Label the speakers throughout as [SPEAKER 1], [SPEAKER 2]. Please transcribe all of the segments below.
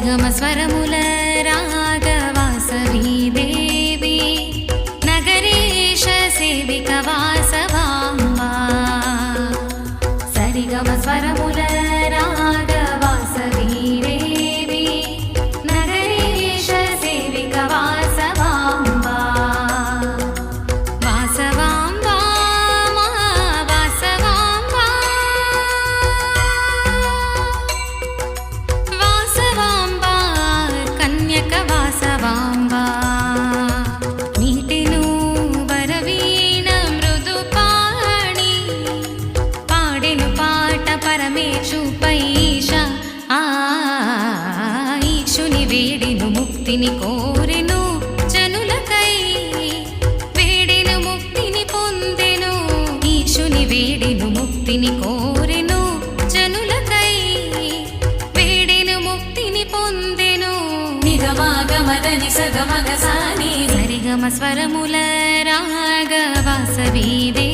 [SPEAKER 1] సరిగమ స్వరముల రాగవాసవి దేవి. నగరీశ సేవిక వాసవాంబా. సరిగమ స్వరముల వీడిను ముక్తిని కోరెను జనులకై
[SPEAKER 2] వీడిను ముక్తిని పొందెను. నిగమాగమదని సగమగ సాని సరిగమ స్వరముల రాగ వాసవీదే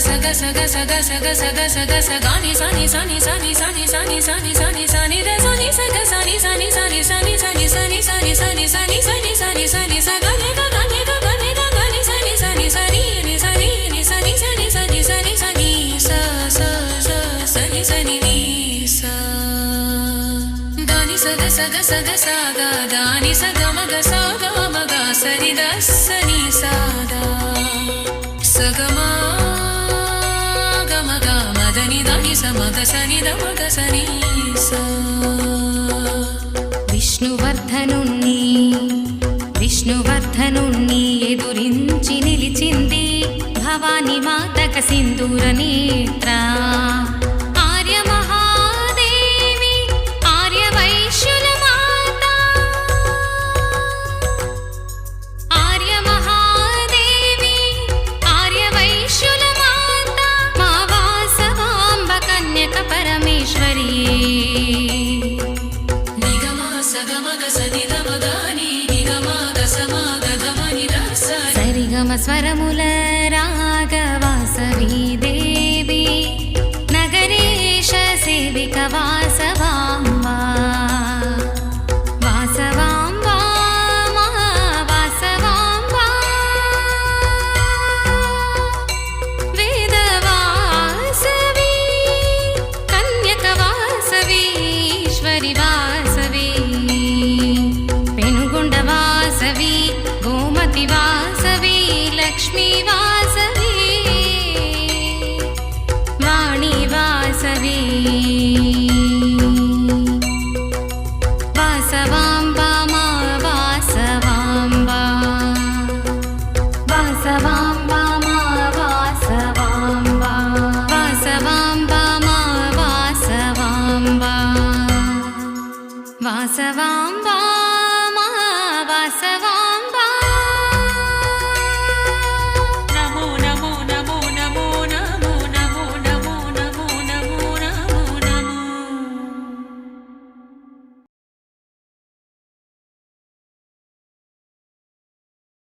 [SPEAKER 2] గస గస గస గస గస గస గస గస గాని సని సని సని సని సని సని సని సని ద సని స గ సని సని సని సని సని సని సని సని సని సని సని సని స గ ని గ ని గ ని గ గ ని సని సని సని ని సని ని సని ని దాని సగ సగ సగ దాని సగ మగ సాగ మగ సరి సని సాదా
[SPEAKER 1] విష్ణువర్ధనుణ్ణి విష్ణువర్ధనుణ్ణి ఎదురించి నిలిచింది భవాని మాతక సింధూర నేత్రా. సమస్వరముల రాగవాసవీ దేవి నగరీశ సేవిక వాసవాంబా వాసవాంబా వాసవాంబా వేదవాసవి కన్యక వాసవీశ్వరి వాస basvam bama basvam